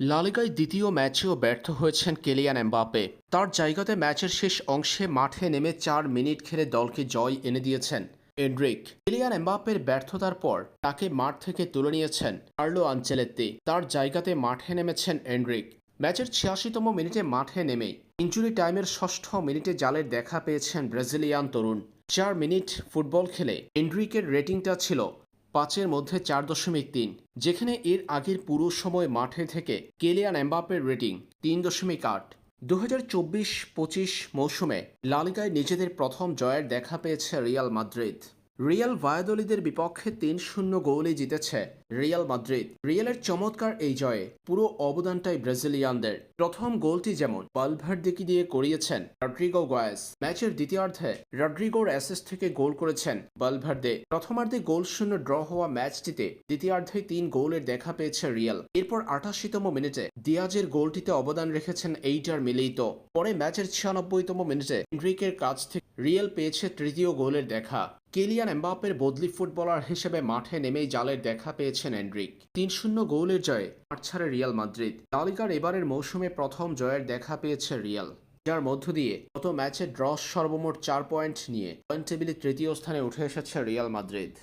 লালিগায় দ্বিতীয় ম্যাচেও ব্যর্থ হয়েছেন কেলিয়ান এমবাপে তার জায়গাতে ম্যাচের শেষ অংশে মাঠে নেমে চার মিনিট খেলে দলকে জয় এনে দিয়েছেন এন্ড্রিক কেলিয়ান এমবাপের ব্যর্থতার পর তাকে মাঠ থেকে তুলে নিয়েছেন আর্লো আঞ্চেলেত্তি। তার জায়গাতে মাঠে নেমেছেন এন্ড্রিক ম্যাচের ছিয়াশিতম মিনিটে মাঠে নেমে ইঞ্জুরি টাইমের ষষ্ঠ মিনিটে জালের দেখা পেয়েছেন ব্রাজিলিয়ান তরুণ। চার মিনিট ফুটবল খেলে এন্ড্রিকের রেটিংটা ছিল পাঁচের মধ্যে চার দশমিক তিন, যেখানে এর আগের পুরো সময় মাঠে থেকে কেলিয়ান এমবাপের রেটিং তিন দশমিক আট। দু হাজার চব্বিশ পঁচিশ মৌসুমে লালিগায় নিজেদের প্রথম জয়ের দেখা পেয়েছে রিয়াল মাদ্রিদ। রিয়াল ভায়াদলিদের বিপক্ষে তিন শূন্য গোলে জিতেছে রিয়াল মাদ্রিদ। রিয়ালের চমৎকার এই জয়ে পুরো অবদানটাই ব্রাজিলিয়ানদের। প্রথম গোলটি যেমন বালভার্দিকি দিয়ে করিয়েছেন রড্রিগো গয়েস, ম্যাচের দ্বিতীয়ার্ধে রড্রিগোর অ্যাসেস থেকে গোল করেছেন বালভার্দে প্রথমার্ধে গোল শূন্য ড্র হওয়া ম্যাচটিতে দ্বিতীয়ার্ধে তিন গোলের দেখা পেয়েছে রিয়াল। এরপর আটাশিতম মিনিটে দিয়াজের গোলটিতে অবদান রেখেছেন এইটার মিলিত পরে ম্যাচের ছিয়ানব্বইতম মিনিটে এন্ড্রিকের কাছ থেকে রিয়াল পেয়েছে তৃতীয় গোলের দেখা। কেলিয়ান এম্বাপের বদলি ফুটবলার হিসেবে মাঠে নেমেই জালের দেখা পেয়েছেন এন্ড্রিক। তিন শূন্য গোলের জয়ে মাঠ ছাড়ে রিয়াল মাদ্রিদ। তালিকার এবারের মৌসুমে প্রথম জয়ের দেখা পেয়েছে রিয়াল। যার মধ্য দিয়ে গত ম্যাচে ড্রস সর্বমোট চার পয়েন্ট নিয়ে পয়েন্ট টেবিলে তৃতীয় স্থানে উঠে এসেছে রিয়াল মাদ্রিদ।